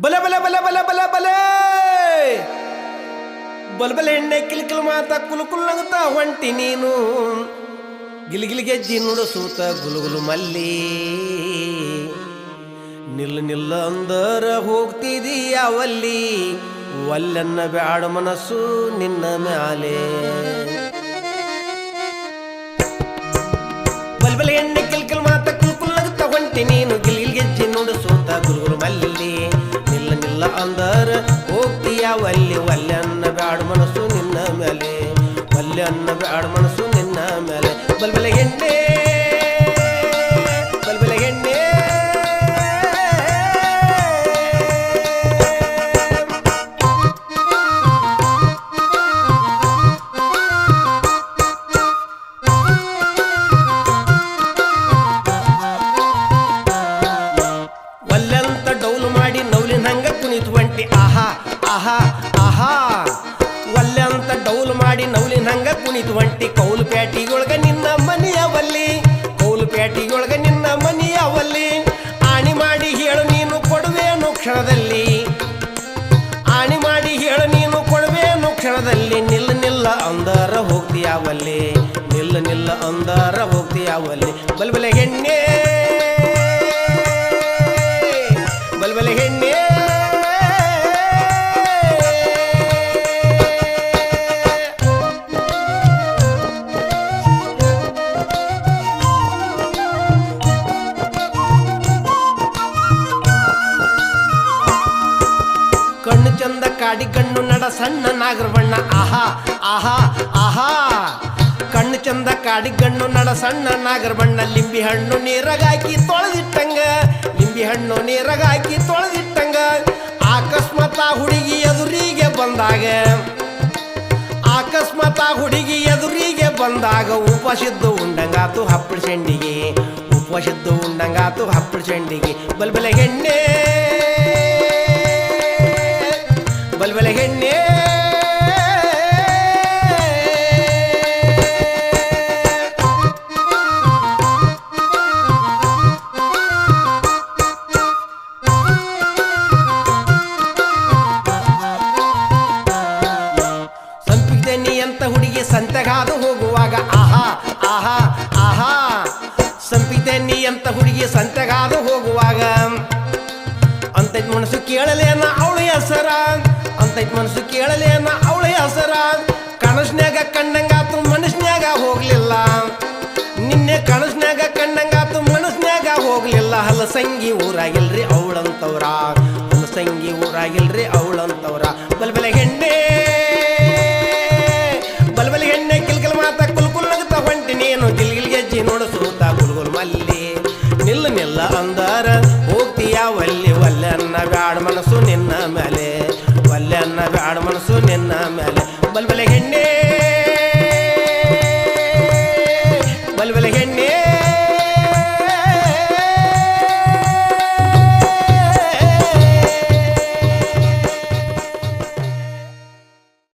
ಬಲೆ ಬಲೆ ಬಲೆ ಬಲೆ ಬಲೆ ಬಲೆ. ಬಲ್ಬಲ್ ಎಣ್ಣೆ ಕಿಲ್ಕಿಲ್ ಮಾತ ಕುಲು ಕುಲ್ಲಂತ ಹೊಂಟಿ ನೀನು. ಗಿಲಿಗಿಲಿ ಗೆಜ್ಜಿ ನುಡಿಸೂತ ಗುಲುಗುಲು ಮಲ್ಲಿ. ನಿಲ್ಲ ನಿಲ್ಲ ಅಂದರ ಹೋಗ್ತಿದಿ ಅವಲ್ಲಿ ಒಲ್ಲನ್ನ ಬ್ಯಾಡ ಮನಸ್ಸು ನಿನ್ನ ಮ್ಯಾಲೆ. ಬಲ್ಬಲ್ ಎಣ್ಣೆ ಒಲ್ಲೆನ್ನ ಬ್ಯಾಡ ಮನಸ್ಸು ನಿನ್ನ ಮೇಲೆ. ಒಲ್ಲೆನ್ನ ಬ್ಯಾಡ ಮನಸ್ಸು ನಿನ್ನ ಮೇಲೆ. ಬಲ್ಬಲ ಎಣ್ಣೆ ಬಲ್ಬಲ ಎಣ್ಣೆ. ಒಲ್ಲೆಂತ ಡೌಲು ಮಾಡಿ ನೌಲಿನ ಹಂಗ ಕುಣಿತು ಒಂಟಿ ಆಹಾ ಆಹಾ. ಕುಣಿತು ಒಂಟಿ ಕೌಲು ಪ್ಯಾಟಿಗೊಳಗ ನಿನ್ನ ಮನೆಯವಲ್ಲಿ. ಕೌಲು ಪ್ಯಾಟಿಗೊಳಗ ನಿನ್ನ ಮನೆಯವಲ್ಲಿ. ಆಣಿ ಮಾಡಿ ಹೇಳು ನೀನು ಕೊಡುವೇನು ಕ್ಷಣದಲ್ಲಿ. ಆಣಿ ಮಾಡಿ ಹೇಳು ನೀನು ಕೊಡುವೇನು ಕ್ಷಣದಲ್ಲಿ. ನಿಲ್ಲ ನಿಲ್ಲ ಅಂದರ ಹೋಗ್ತೀಯಾವಲ್ಲಿ. ನಿಲ್ಲ ನಿಲ್ಲ ಅಂದರ ಹೋಗ್ತೀಯಾವಲ್ಲಿ. ಬಲ್ಬಲೆ ಹೆಣ್ಣೆ. ಚಂದ ಕಾಡಿ ಕಣ್ಣು ನಡ ಸಣ್ಣ ನಾಗರಬಣ್ಣ ಆಹಾ ಆಹಾ ಆಹಾ. ಕಣ್ಣು ಚಂದ ಕಾಡಿ ಕಣ್ಣು ನಡ ಸಣ್ಣ ನಾಗರಬಣ್ಣ ಲಿಂಬಿ ಹಣ್ಣು ನೀರಗಾಕಿ ತೊಳೆದಿಟ್ಟಂಗ. ಲಿಂಬಿ ಹಣ್ಣು ನೀರಗಾಕಿ ತೊಳೆದಿಟ್ಟಂಗ. ಅಕಸ್ಮಾತ್ ಹುಡುಗಿ ಎದುರಿಗೆ ಬಂದಾಗ, ಅಕಸ್ಮಾತ್ ಹುಡುಗಿ ಎದುರಿಗೆ ಬಂದಾಗ ಉಪಸಿದ್ದು ಉಂಡಂಗಾತು ಹಪ್ಪಳ ಚೆಂಡಿಗೆ. ಉಪಸಿದ್ದು ಉಂಡಂಗಾತು ಹಪ್ಪಳ ಚೆಂಡಿಗೆ. ಬಲ್ಬಲೆ ಹೆಣ್ಣೆ ಸಂತೆಗಾದು ಹೋಗುವಾಗ ಆಹಾ ಆಹಾ ಆಹಾ. ನೀ ಅಂತ ಹುಡುಗಿ ಸಂತೆಗಾದು ಹೋಗುವಾಗ. ಅಂತೈತ್ ಮನಸ್ಸು ಕೇಳಲೇನ ಅವಳ ಹೆಸರ. ಅಂತೈತ್ ಮನಸ್ಸು ಕೇಳಲೇನ ಅವಳ ಹೆಸರ. ಕನಸ್ನ್ಯಾಗ ಕಂಡಂಗಾತು ಮನಸ್ನ್ಯಾಗ ಹೋಗ್ಲಿಲ್ಲ. ನಿನ್ನೆ ಕನಸ್ನ್ಯಾಗ ಕಂಡಂಗಾತು ಮನಸ್ನ್ಯಾಗ ಹೋಗ್ಲಿಲ್ಲ. ಹಲಸಂಗಿ ಊರಾಗಿಲ್ರಿ ಅವಳಂತವ್ರ. ಹಲಸಂಗಿ ಊರಾಗಿಲ್ರಿ ಅವಳಂತವ್ರ. ಬಲ್ಬಲೆ ಹೆಣ್ಣೇ. ಬಲ್ಬಲೆ ಒಲ್ಲಿ ಒಲ್ಲೆನ್ನ ಬ್ಯಾಡ